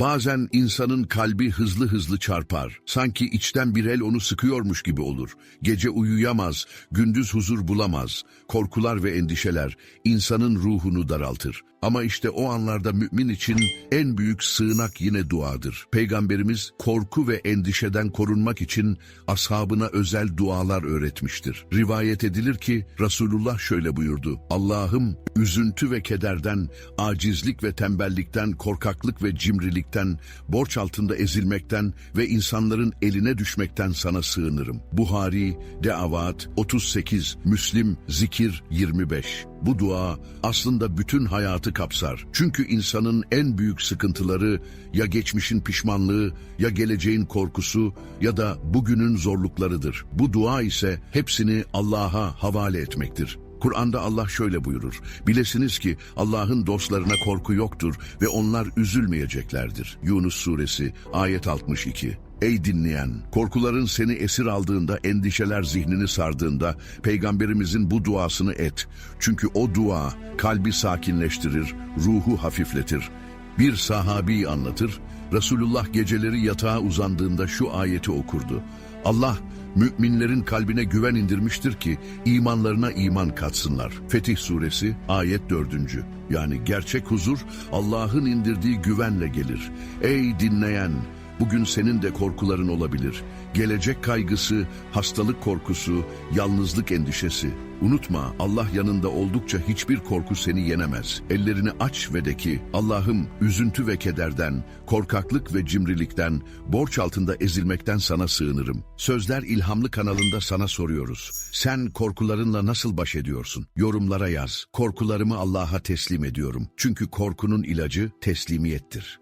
Bazen insanın kalbi hızlı hızlı çarpar. Sanki içten bir el onu sıkıyormuş gibi olur. Gece uyuyamaz, gündüz huzur bulamaz. Korkular ve endişeler insanın ruhunu daraltır. Ama işte o anlarda mümin için en büyük sığınak yine duadır. Peygamberimiz korku ve endişeden korunmak için ashabına özel dualar öğretmiştir. Rivayet edilir ki Resulullah şöyle buyurdu. Allah'ım üzüntü ve kederden, acizlik ve tembellikten, korkaklık ve cimrilikten, borç altında ezilmekten ve insanların eline düşmekten sana sığınırım. Buhari, Deavat 38, Müslim, Zikir 25. Bu dua aslında bütün hayatı kapsar. Çünkü insanın en büyük sıkıntıları ya geçmişin pişmanlığı, ya geleceğin korkusu ya da bugünün zorluklarıdır. Bu dua ise hepsini Allah'a havale etmektir. Kur'an'da Allah şöyle buyurur. Bilesiniz ki Allah'ın dostlarına korku yoktur ve onlar üzülmeyeceklerdir. Yunus Suresi ayet 62. Ey dinleyen, korkuların seni esir aldığında, endişeler zihnini sardığında peygamberimizin bu duasını et. Çünkü o dua kalbi sakinleştirir, ruhu hafifletir. Bir sahabi anlatır, Resulullah geceleri yatağa uzandığında şu ayeti okurdu. Allah müminlerin kalbine güven indirmiştir ki imanlarına iman katsınlar. Fetih suresi ayet dördüncü. Yani gerçek huzur Allah'ın indirdiği güvenle gelir. Ey dinleyen! Bugün senin de korkuların olabilir. Gelecek kaygısı, hastalık korkusu, yalnızlık endişesi. Unutma Allah yanında oldukça hiçbir korku seni yenemez. Ellerini aç ve de ki Allah'ım üzüntü ve kederden, korkaklık ve cimrilikten, borç altında ezilmekten sana sığınırım. Sözler İlhamlı kanalında sana soruyoruz. Sen korkularınla nasıl baş ediyorsun? Yorumlara yaz. Korkularımı Allah'a teslim ediyorum. Çünkü korkunun ilacı teslimiyettir.